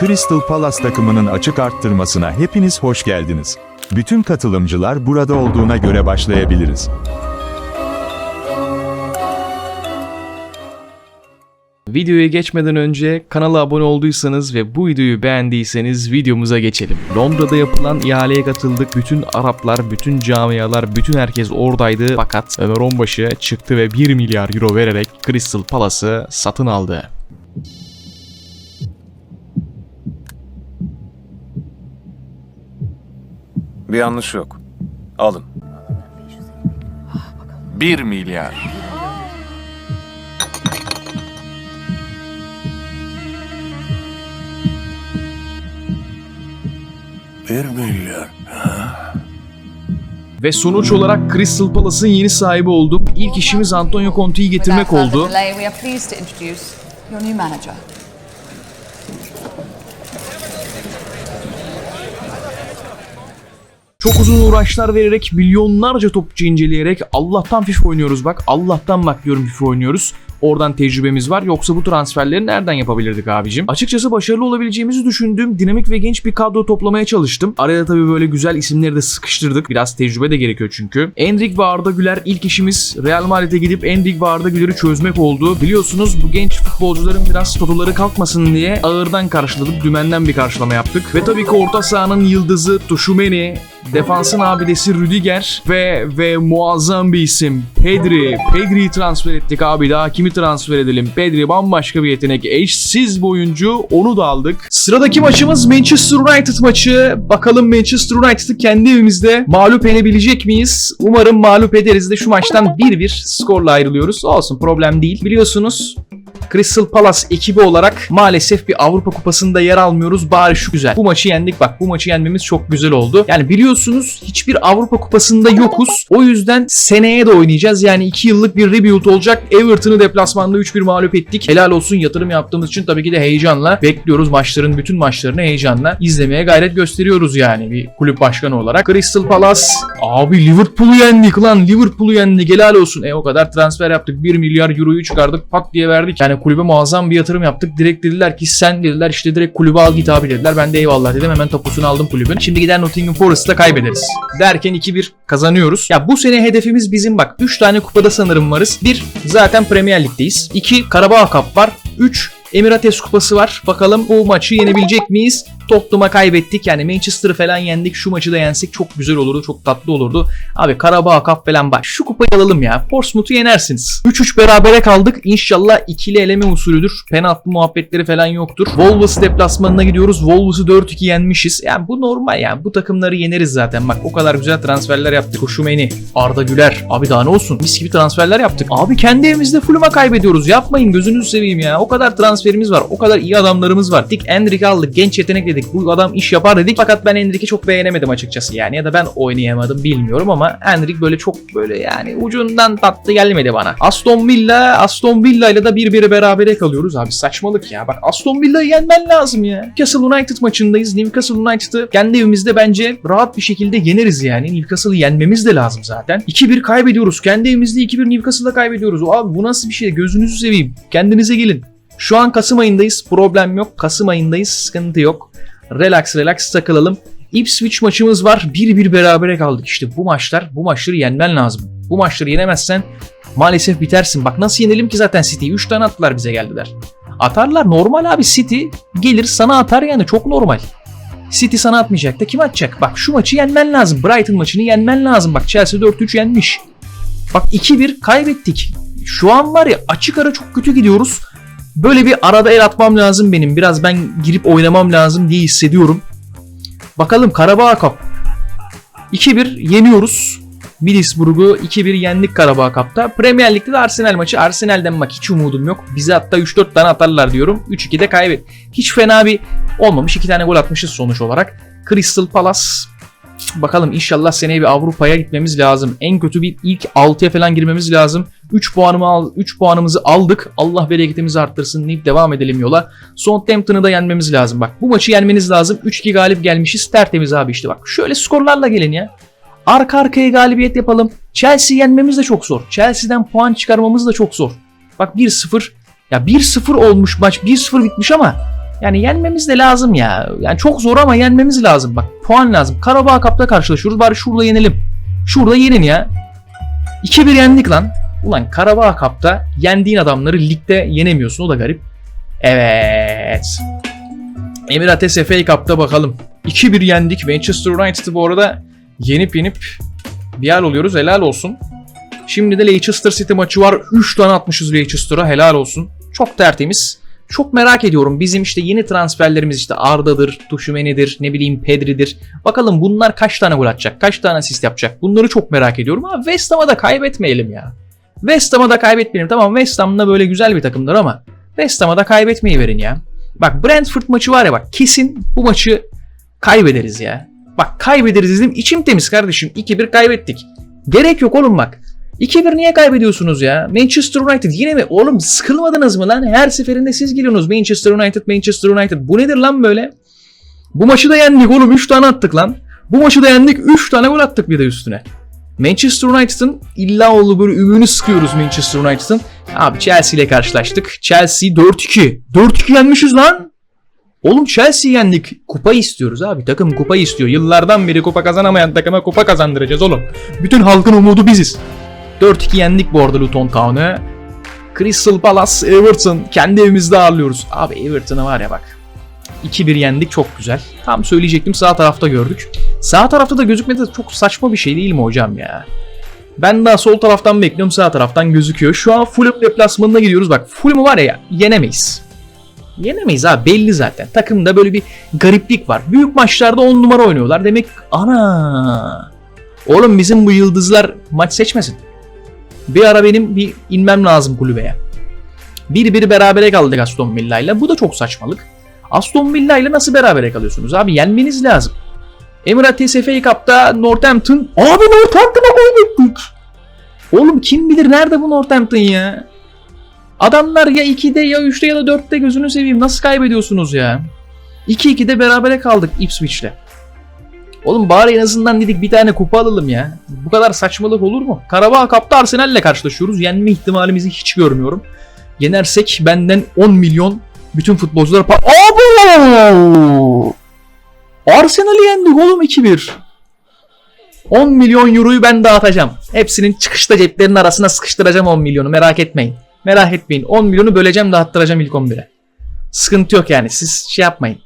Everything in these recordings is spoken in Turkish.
Crystal Palace takımının açık arttırmasına hepiniz hoş geldiniz. Bütün katılımcılar burada olduğuna göre başlayabiliriz. Videoya geçmeden önce kanala abone olduysanız ve bu videoyu beğendiyseniz videomuza geçelim. Londra'da yapılan ihaleye katıldık. Bütün Araplar, bütün camialar, bütün herkes oradaydı. Fakat Ömer Onbaşı çıktı ve 1 milyar euro vererek Crystal Palace'ı satın aldı. Bir yanlış yok. Alın. 1 milyar. Bir milyar. Ve sonuç olarak Crystal Palace'ın yeni sahibi olduk. İlk işimiz Antonio Conte'yi getirmek oldu. delay, we are pleased to introduce your new manager. Çok uzun uğraşlar vererek, milyonlarca topçu inceleyerek Allah'tan FIFA oynuyoruz bak. Allah'tan bak diyorum FIFA oynuyoruz. Oradan tecrübemiz var. Yoksa bu transferleri nereden yapabilirdik abicim? Açıkçası başarılı olabileceğimizi düşündüğüm dinamik ve genç bir kadro toplamaya çalıştım. Araya tabii böyle güzel isimleri de sıkıştırdık. Biraz tecrübe de gerekiyor çünkü. Endrik ve Arda Güler ilk işimiz Real Madrid'e gidip Endrik ve Arda Güler'i çözmek oldu. Biliyorsunuz bu genç futbolcuların biraz totoları kalkmasın diye ağırdan karşıladık. Dümenden bir karşılama yaptık. Ve tabii ki orta sahanın yıldızı Tuşumeni, Defansın abidesi Rüdiger ve ve muazzam bir isim Pedri. Pedri'yi transfer ettik abi daha kimi transfer edelim? Pedri bambaşka bir yetenek. Eşsiz bir oyuncu onu da aldık. Sıradaki maçımız Manchester United maçı. Bakalım Manchester United'ı kendi evimizde mağlup edebilecek miyiz? Umarım mağlup ederiz de şu maçtan 1-1 skorla ayrılıyoruz. Olsun problem değil. Biliyorsunuz Crystal Palace ekibi olarak maalesef bir Avrupa Kupası'nda yer almıyoruz. Bari şu güzel. Bu maçı yendik bak. Bu maçı yenmemiz çok güzel oldu. Yani biliyorsunuz hiçbir Avrupa Kupası'nda yokuz. O yüzden seneye de oynayacağız. Yani 2 yıllık bir rebuild olacak. Everton'ı deplasmanda 3-1 mağlup ettik. Helal olsun yatırım yaptığımız için tabii ki de heyecanla bekliyoruz. Maçların bütün maçlarını heyecanla izlemeye gayret gösteriyoruz yani bir kulüp başkanı olarak. Crystal Palace abi Liverpool'u yendik lan. Liverpool'u yendik. Helal olsun. E o kadar transfer yaptık. 1 milyar euroyu çıkardık. Pat diye verdik. Yani kulübe muazzam bir yatırım yaptık. Direkt dediler ki sen dediler işte direkt kulübe al git abi dediler. Ben de eyvallah dedim. Hemen tapusunu aldım kulübün. Şimdi gider Nottingham Forest'ta kaybederiz. Derken 2-1 kazanıyoruz. Ya bu sene hedefimiz bizim bak 3 tane kupada sanırım varız. 1 zaten Premier Lig'deyiz. 2 Karabağ Cup var. 3 Emirates Kupası var. Bakalım bu maçı yenebilecek miyiz? Tottenham'a kaybettik. Yani Manchester'ı falan yendik. Şu maçı da yensek çok güzel olurdu. Çok tatlı olurdu. Abi Karabağ Cup falan bak. Şu kupayı alalım ya. Portsmouth'u yenersiniz. 3-3 berabere kaldık. İnşallah ikili eleme usulüdür. Penaltı muhabbetleri falan yoktur. Wolves deplasmanına gidiyoruz. Wolves'u 4-2 yenmişiz. Yani bu normal yani. Bu takımları yeneriz zaten. Bak o kadar güzel transferler yaptık. Koşumeni, Arda Güler. Abi daha ne olsun? Mis gibi transferler yaptık. Abi kendi evimizde Fulham'a kaybediyoruz. Yapmayın gözünüzü seveyim ya. O kadar transferimiz var. O kadar iyi adamlarımız var. Dik Endrick aldık. Genç yetenek dedik. Bu adam iş yapar dedik. Fakat ben Endrick'i çok beğenemedim açıkçası yani. Ya da ben oynayamadım bilmiyorum ama Endrick böyle çok böyle yani ucundan tatlı gelmedi bana. Aston Villa, Aston Villa ile de bir biri berabere kalıyoruz abi. Saçmalık ya. Bak Aston Villa'yı yenmen lazım ya. Newcastle United maçındayız. Newcastle United'ı kendi evimizde bence rahat bir şekilde yeneriz yani. Newcastle'ı yenmemiz de lazım zaten. 2-1 kaybediyoruz. Kendi evimizde 2-1 Newcastle'da kaybediyoruz. Abi bu nasıl bir şey? Gözünüzü seveyim. Kendinize gelin. Şu an Kasım ayındayız. Problem yok. Kasım ayındayız. Sıkıntı yok. Relax relax takılalım. Ipswich maçımız var. 1-1 berabere kaldık. İşte bu maçlar, bu maçları yenmen lazım. Bu maçları yenemezsen maalesef bitersin. Bak nasıl yenelim ki zaten City'yi? 3 tane attılar bize geldiler. Atarlar normal abi City gelir sana atar yani çok normal. City sana atmayacak da kim atacak? Bak şu maçı yenmen lazım. Brighton maçını yenmen lazım. Bak Chelsea 4-3 yenmiş. Bak 2-1 kaybettik. Şu an var ya açık ara çok kötü gidiyoruz. Böyle bir arada el atmam lazım benim. Biraz ben girip oynamam lazım diye hissediyorum. Bakalım Karabağ Cup. 2-1 yeniyoruz. Middlesbrough'u 2-1 yendik Karabağ Cup'ta. Premier Lig'de de Arsenal maçı. Arsenal'den bak hiç umudum yok. Bize hatta 3-4 tane atarlar diyorum. 3-2'de kaybet. Hiç fena bir olmamış. 2 tane gol atmışız sonuç olarak. Crystal Palace Bakalım inşallah seneye bir Avrupa'ya gitmemiz lazım. En kötü bir ilk 6'ya falan girmemiz lazım. 3 puanımı al 3 puanımızı aldık. Allah bereketimizi arttırsın deyip devam edelim yola. Southampton'ı da yenmemiz lazım. Bak bu maçı yenmeniz lazım. 3-2 galip gelmişiz. Tertemiz abi işte bak. Şöyle skorlarla gelin ya. Arka arkaya galibiyet yapalım. Chelsea yenmemiz de çok zor. Chelsea'den puan çıkarmamız da çok zor. Bak 1-0. Ya 1-0 olmuş maç. 1-0 bitmiş ama Yani yenmemiz de lazım ya. Yani çok zor ama yenmemiz lazım. Bak puan lazım. Karabağ Cup'ta karşılaşıyoruz. Bari şurada yenelim. Şurada yenin ya. 2-1 yendik lan. Ulan Karabağ Cup'ta yendiğin adamları ligde yenemiyorsun. O da garip. Evet. Emirates FA Cup'ta bakalım. 2-1 yendik. Manchester United'ı bu arada yenip yenip bir hal oluyoruz. Helal olsun. Şimdi de Leicester City maçı var. 3 tane atmışız Leicester'a. Helal olsun. Çok tertemiz. Çok merak ediyorum. Bizim işte yeni transferlerimiz işte Arda'dır, Tuşumeni'dir, ne bileyim Pedri'dir. Bakalım bunlar kaç tane gol atacak, kaç tane asist yapacak. Bunları çok merak ediyorum ama West Ham'a da kaybetmeyelim ya. West Ham'a da kaybetmeyelim. Tamam West Ham da böyle güzel bir takımdır ama West Ham'a da kaybetmeyi verin ya. Bak Brentford maçı var ya bak kesin bu maçı kaybederiz ya. Bak kaybederiz dedim içim temiz kardeşim. 2-1 kaybettik. Gerek yok oğlum bak. 2-1 niye kaybediyorsunuz ya? Manchester United yine mi? Oğlum sıkılmadınız mı lan? Her seferinde siz geliyorsunuz Manchester United, Manchester United. Bu nedir lan böyle? Bu maçı da yendik oğlum 3 tane attık lan. Bu maçı da yendik 3 tane gol attık bir de üstüne. Manchester United'ın illa oğlu böyle ümünü sıkıyoruz Manchester United'ın. Abi Chelsea ile karşılaştık. Chelsea 4-2. 4-2 yenmişiz lan. Oğlum Chelsea yendik. Kupa istiyoruz abi. Takım kupa istiyor. Yıllardan beri kupa kazanamayan takıma kupa kazandıracağız oğlum. Bütün halkın umudu biziz. 4-2 yendik bu arada Luton Town'u. Crystal Palace, Everton. Kendi evimizde ağırlıyoruz. Abi Everton'a var ya bak. 2-1 yendik çok güzel. Tam söyleyecektim sağ tarafta gördük. Sağ tarafta da gözükmedi de çok saçma bir şey değil mi hocam ya? Ben daha sol taraftan bekliyorum sağ taraftan gözüküyor. Şu an Fulham deplasmanına gidiyoruz. Bak Fulham'ı var ya yenemeyiz. Yenemeyiz abi belli zaten. Takımda böyle bir gariplik var. Büyük maçlarda 10 numara oynuyorlar. Demek ana. Oğlum bizim bu yıldızlar maç seçmesin. Bir ara benim bir inmem lazım kulübeye. Bir bir berabere kaldık Aston Villa ile. Bu da çok saçmalık. Aston Villa ile nasıl berabere kalıyorsunuz abi? Yenmeniz lazım. Emirates FA Cup'ta Northampton... Abi Northampton'a kaybettik. Oğlum kim bilir nerede bu Northampton ya? Adamlar ya 2'de ya 3'te ya da 4'te gözünü seveyim. Nasıl kaybediyorsunuz ya? 2-2'de berabere kaldık Ipswich'le. Oğlum bari en azından dedik bir tane kupa alalım ya. Bu kadar saçmalık olur mu? Karabağ Cup'ta Arsenal'le karşılaşıyoruz. Yenme ihtimalimizi hiç görmüyorum. Yenersek benden 10 milyon bütün futbolcular pa- Abo! Arsenal'i yendik oğlum 2-1. 10 milyon euroyu ben dağıtacağım. Hepsinin çıkışta ceplerinin arasına sıkıştıracağım 10 milyonu merak etmeyin. Merak etmeyin 10 milyonu böleceğim dağıttıracağım ilk 11'e. Sıkıntı yok yani siz şey yapmayın.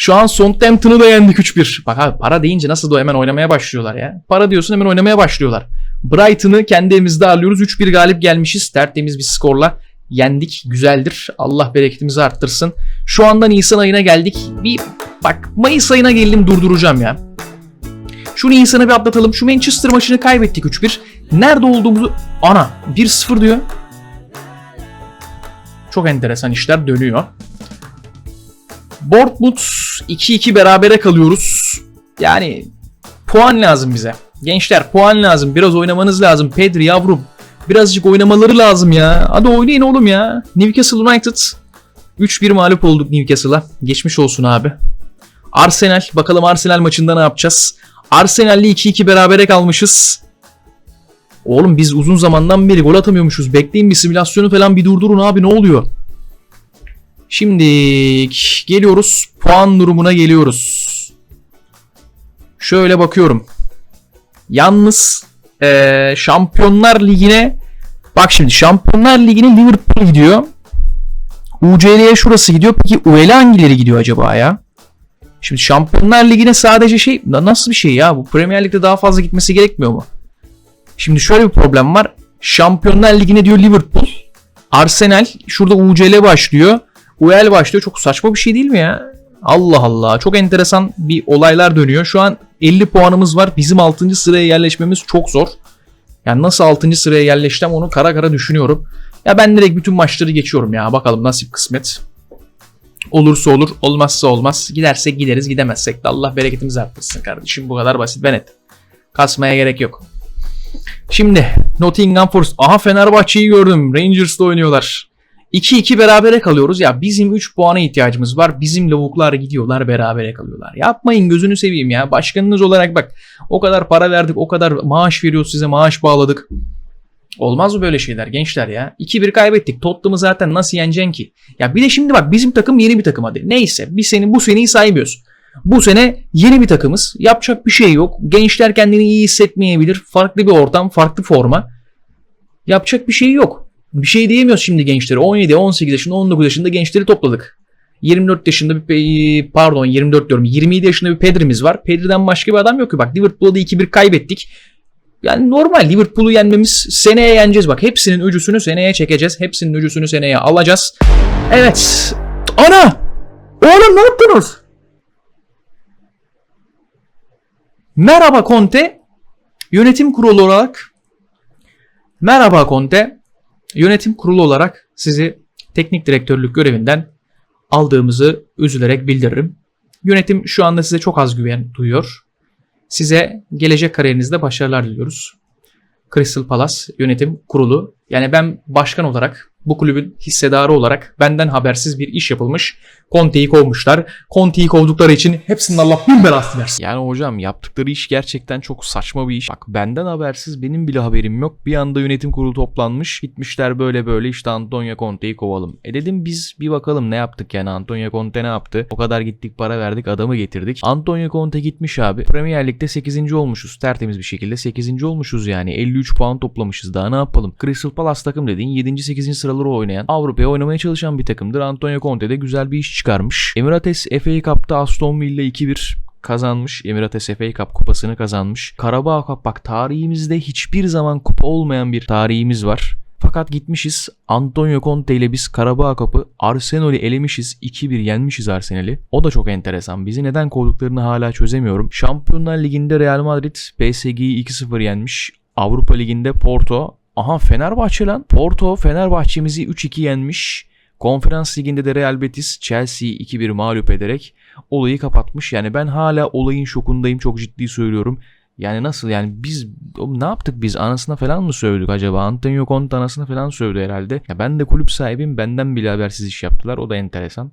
Şu an Southampton'ı da yendik 3-1. Bak abi para deyince nasıl da hemen oynamaya başlıyorlar ya. Para diyorsun hemen oynamaya başlıyorlar. Brighton'ı kendi evimizde ağırlıyoruz. 3-1 galip gelmişiz. Tertemiz bir skorla yendik. Güzeldir. Allah bereketimizi arttırsın. Şu anda Nisan ayına geldik. Bir bak Mayıs ayına geldim durduracağım ya. Şu Nisan'ı bir atlatalım. Şu Manchester maçını kaybettik 3-1. Nerede olduğumuzu... Ana 1-0 diyor. Çok enteresan işler dönüyor. Bournemouth 2-2 berabere kalıyoruz. Yani puan lazım bize. Gençler puan lazım. Biraz oynamanız lazım. Pedri yavrum. Birazcık oynamaları lazım ya. Hadi oynayın oğlum ya. Newcastle United 3-1 mağlup olduk Newcastle'a. Geçmiş olsun abi. Arsenal. Bakalım Arsenal maçında ne yapacağız? Arsenal'le 2-2 berabere kalmışız. Oğlum biz uzun zamandan beri gol atamıyormuşuz. Bekleyin bir simülasyonu falan bir durdurun abi ne oluyor? Şimdi geliyoruz. Puan durumuna geliyoruz. Şöyle bakıyorum. Yalnız eee, Şampiyonlar Ligi'ne bak şimdi Şampiyonlar Ligi'ne Liverpool gidiyor. UCL'ye şurası gidiyor. Peki UEL hangileri gidiyor acaba ya? Şimdi Şampiyonlar Ligi'ne sadece şey na- nasıl bir şey ya? Bu Premier Lig'de daha fazla gitmesi gerekmiyor mu? Şimdi şöyle bir problem var. Şampiyonlar Ligi'ne diyor Liverpool. Arsenal şurada UCL başlıyor. UEL başlıyor. Çok saçma bir şey değil mi ya? Allah Allah. Çok enteresan bir olaylar dönüyor. Şu an 50 puanımız var. Bizim 6. sıraya yerleşmemiz çok zor. Yani nasıl 6. sıraya yerleştim onu kara kara düşünüyorum. Ya ben direkt bütün maçları geçiyorum ya. Bakalım nasip kısmet. Olursa olur, olmazsa olmaz. Gidersek gideriz, gidemezsek de Allah bereketimizi arttırsın kardeşim. Bu kadar basit ve net. Kasmaya gerek yok. Şimdi Nottingham Forest. Aha Fenerbahçe'yi gördüm. Rangers'la oynuyorlar. 2-2 berabere kalıyoruz. Ya bizim 3 puana ihtiyacımız var. Bizim lavuklar gidiyorlar berabere kalıyorlar. Yapmayın gözünü seveyim ya. Başkanınız olarak bak o kadar para verdik, o kadar maaş veriyoruz size, maaş bağladık. Olmaz mı böyle şeyler gençler ya? 2-1 kaybettik. Tottenham'ı zaten nasıl yeneceksin ki? Ya bir de şimdi bak bizim takım yeni bir takım hadi. Neyse biz seni bu seneyi saymıyoruz. Bu sene yeni bir takımız. Yapacak bir şey yok. Gençler kendini iyi hissetmeyebilir. Farklı bir ortam, farklı forma. Yapacak bir şey yok. Bir şey diyemiyoruz şimdi gençlere. 17, 18 yaşında, 19 yaşında gençleri topladık. 24 yaşında bir pe- pardon 24 diyorum 27 yaşında bir Pedri'miz var. Pedri'den başka bir adam yok ki. Bak Liverpool'da 2-1 kaybettik. Yani normal Liverpool'u yenmemiz seneye yeneceğiz. Bak hepsinin öcüsünü seneye çekeceğiz. Hepsinin öcüsünü seneye alacağız. Evet. Ana! Oğlum ne yaptınız? Merhaba Conte. Yönetim kurulu olarak Merhaba Conte. Yönetim kurulu olarak sizi teknik direktörlük görevinden aldığımızı üzülerek bildiririm. Yönetim şu anda size çok az güven duyuyor. Size gelecek kariyerinizde başarılar diliyoruz. Crystal Palace Yönetim Kurulu. Yani ben başkan olarak bu kulübün hissedarı olarak benden habersiz bir iş yapılmış. Conte'yi kovmuşlar. Conte'yi kovdukları için hepsinin Allah bin belasını versin. Yani hocam yaptıkları iş gerçekten çok saçma bir iş. Bak benden habersiz benim bile haberim yok. Bir anda yönetim kurulu toplanmış. Gitmişler böyle böyle işte Antonio Conte'yi kovalım. E dedim biz bir bakalım ne yaptık yani Antonio Conte ne yaptı? O kadar gittik para verdik adamı getirdik. Antonio Conte gitmiş abi. Premier Lig'de 8. olmuşuz. Tertemiz bir şekilde 8. olmuşuz yani. 53 puan toplamışız. Daha ne yapalım? Crystal Palace takım dediğin 7. 8. sıraları oynayan Avrupa'ya oynamaya çalışan bir takımdır. Antonio Conte de güzel bir iş çıkarmış. Emirates FA Cup'ta Aston Villa 2-1 kazanmış. Emirates FA Cup kupasını kazanmış. Karabağ Cup bak tarihimizde hiçbir zaman kupa olmayan bir tarihimiz var. Fakat gitmişiz Antonio Conte ile biz Karabağ Cup'ı Arsenal'i elemişiz. 2-1 yenmişiz Arsenal'i. O da çok enteresan. Bizi neden kovduklarını hala çözemiyorum. Şampiyonlar Ligi'nde Real Madrid PSG'yi 2-0 yenmiş. Avrupa Ligi'nde Porto. Aha Fenerbahçe lan. Porto Fenerbahçe'mizi 3-2 yenmiş. Konferans liginde de Real Betis Chelsea'yi 2-1 mağlup ederek olayı kapatmış. Yani ben hala olayın şokundayım çok ciddi söylüyorum. Yani nasıl yani biz ne yaptık biz anasına falan mı sövdük acaba? Antonio Conte anasına falan sövdü herhalde. Ya ben de kulüp sahibim benden bile habersiz iş yaptılar o da enteresan.